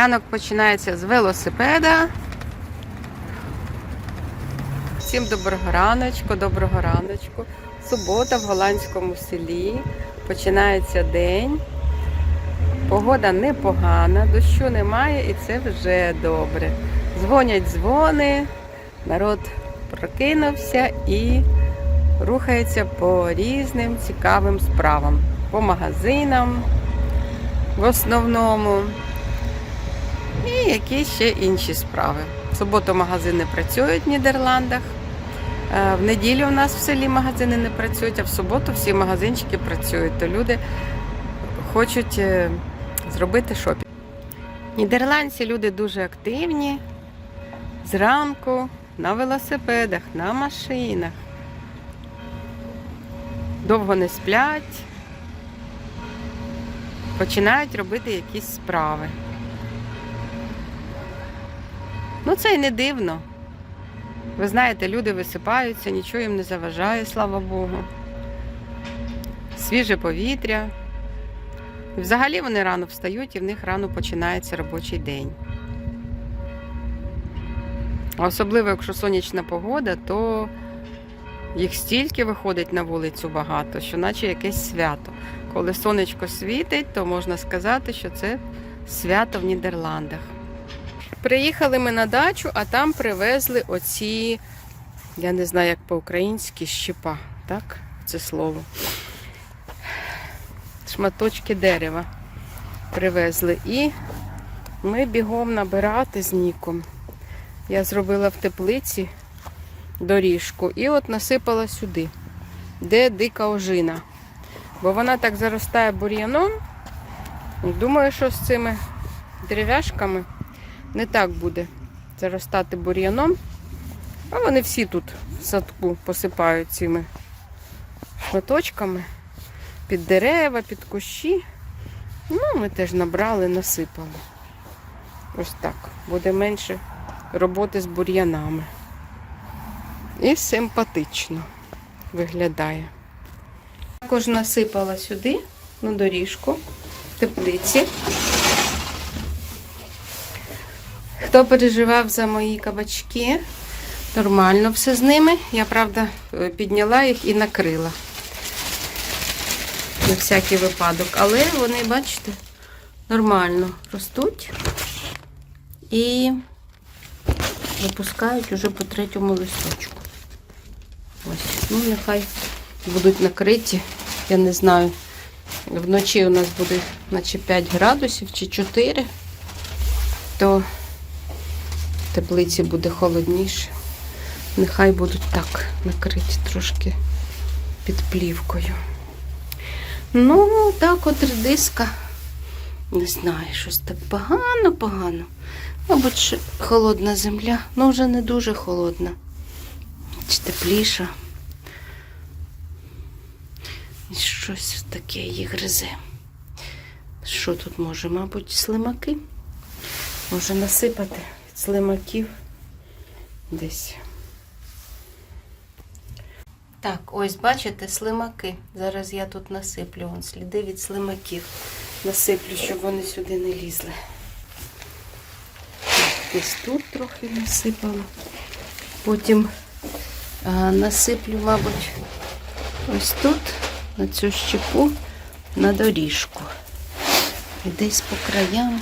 Ранок починається з велосипеда. Всім доброго раночку, доброго раночку. Субота в голландському селі. Починається день. Погода непогана, дощу немає і це вже добре. Дзвонять дзвони, народ прокинувся і рухається по різним цікавим справам. По магазинам в основному. І якісь ще інші справи. В суботу магазини працюють в Нідерландах. Е, В неділю у нас в селі магазини не працюють, а в суботу всі магазинчики працюють. То люди хочуть е, зробити шопінг. Нідерландці люди дуже активні. Зранку на велосипедах, на машинах. Довго не сплять. Починають робити якісь справи. Ну, це й не дивно. Ви знаєте, люди висипаються, нічого їм не заважає, слава Богу. Свіже повітря. Взагалі вони рано встають і в них рано починається робочий день. Особливо, якщо сонячна погода, то їх стільки виходить на вулицю багато, що наче якесь свято. Коли сонечко світить, то можна сказати, що це свято в Нідерландах. Приїхали ми на дачу, а там привезли оці, я не знаю, як по-українськи, щепа, так? Це слово. Шматочки дерева привезли. І ми бігом набирати з ніком. Я зробила в теплиці доріжку і от насипала сюди, де дика ожина. Бо вона так заростає бур'яном. Думаю, що з цими дерев'яшками не так буде заростати бур'яном. А вони всі тут в садку посипають цими шматочками під дерева, під кущі. Ну, ми теж набрали, насипали. Ось так. Буде менше роботи з бур'янами. І симпатично виглядає. Також насипала сюди, на доріжку, теплиці. Хто переживав за мої кабачки, нормально все з ними. Я, правда, е, підняла їх і накрила. На всякий випадок. Але вони, бачите, нормально ростуть і випускають уже по третьому листочку. Ось, ну нехай будуть накриті. Я не знаю. Вночі у нас буде наче 5 градусів чи 4, то теплиці буде холодніше. Нехай будуть так накриті трошки під плівкою. Ну, так от редиска. Не знаю, щось так погано-погано. Мабуть, холодна земля, ну вже не дуже холодна. Чи тепліша. І щось таке її гризе. Що тут може? Мабуть, слимаки? Може насипати слимаків десь. Так, ось бачите, слимаки. Зараз я тут насиплю вон, сліди від слимаків. Насиплю, щоб вони сюди не лізли. Десь тут трохи насипала. Потім а, насиплю, мабуть, ось тут, на цю щепу, на доріжку. І десь по краям.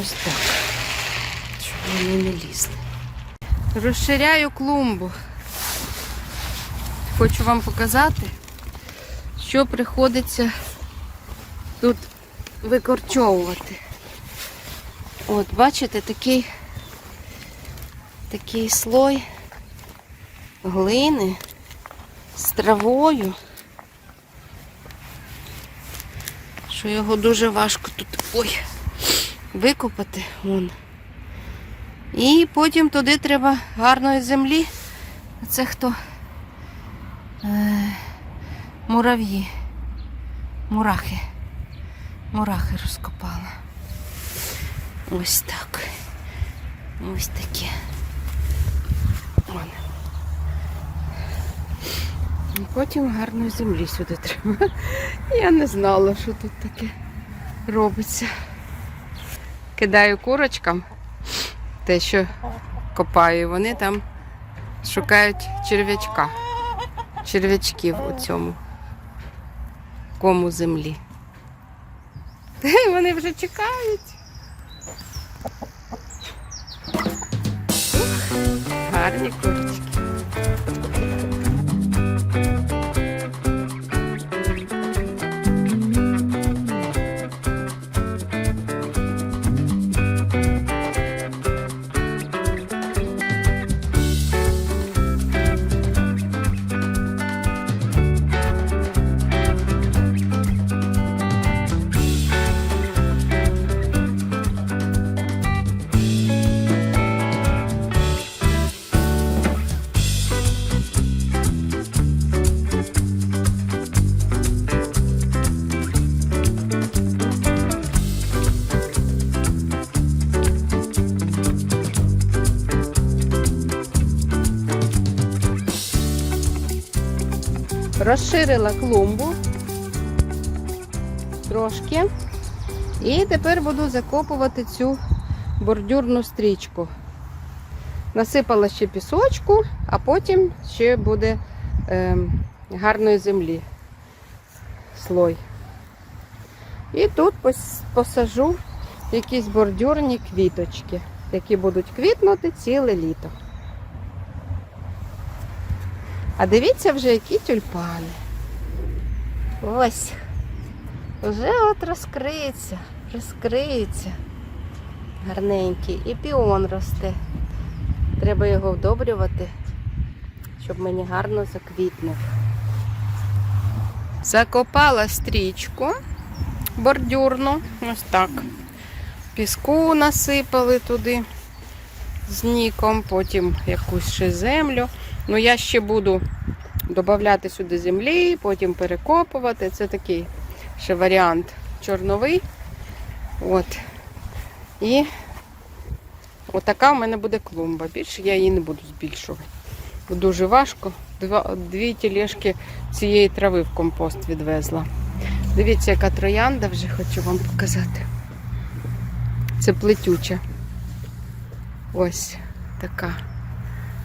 Ось так. Щоб вони не лізли. Розширяю клумбу. Хочу вам показати, що приходиться тут викорчовувати. От, бачите, такий, такий слой глини з травою, що його дуже важко тут ой, викопати. Вон. І потім туди треба гарної землі. Це хто? Е, мурав'ї. Мурахи. Мурахи розкопала. Ось так. Ось такі. Вон. Потім гарної землі сюди треба. Я не знала, що тут таке робиться. Кидаю курочкам те, що копаю, вони там шукають черв'ячка. Черв'ячків у цьому кому землі. Вони вже чекають. Гарні курочки. Розширила клумбу трошки. І тепер буду закопувати цю бордюрну стрічку. Насипала ще пісочку, а потім ще буде е, гарної землі слой. І тут посажу якісь бордюрні квіточки, які будуть квітнути ціле літо. А дивіться вже, які тюльпани. Ось. Вже от розкриється, розкриється. Гарненький. І піон росте. Треба його вдобрювати, щоб мені гарно заквітнув. Закопала стрічку бордюрну. Ось так. Піску насипали туди з ніком, потім якусь ще землю. Ну, я ще буду додати сюди землі, потім перекопувати. Це такий ще варіант чорновий. От. І отака в мене буде клумба. Більше я її не буду збільшувати. Дуже важко. Два, дві тілешки цієї трави в компост відвезла. Дивіться, яка троянда вже хочу вам показати. Це плетюча. Ось така.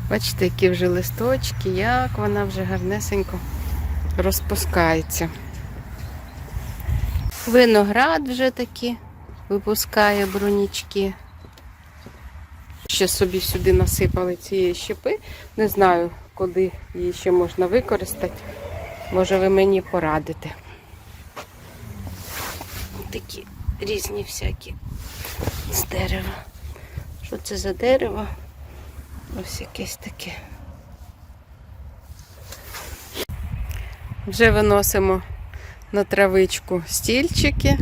Бачите, які вже листочки, як вона вже гарнесенько розпускається. Виноград вже такі випускає бронічки. Ще собі сюди насипали цієї щепи. Не знаю, куди її ще можна використати. Може ви мені порадите. Такі різні всякі з дерева. Що це за дерево? Ось якесь таке. Вже виносимо на травичку стільчики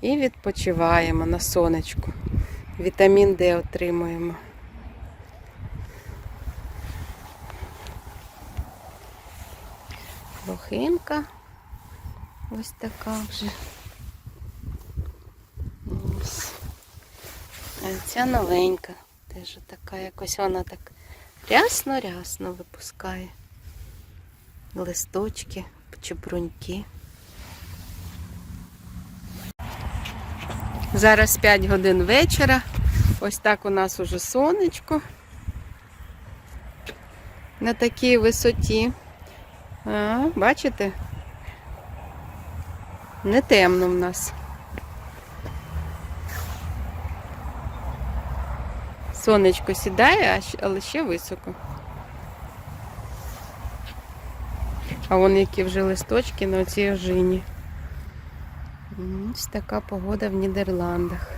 і відпочиваємо на сонечку. Вітамін Д отримуємо. Лохинка. Ось така вже. А ця новенька. Теж така якось вона так рясно-рясно випускає. Листочки, чебруньки. Зараз 5 годин вечора. Ось так у нас уже сонечко. На такій висоті. А, бачите? Не темно в нас. Сонечко сідає, але ще високо. А вон які вже листочки на цій ожині. Ось така погода в Нідерландах.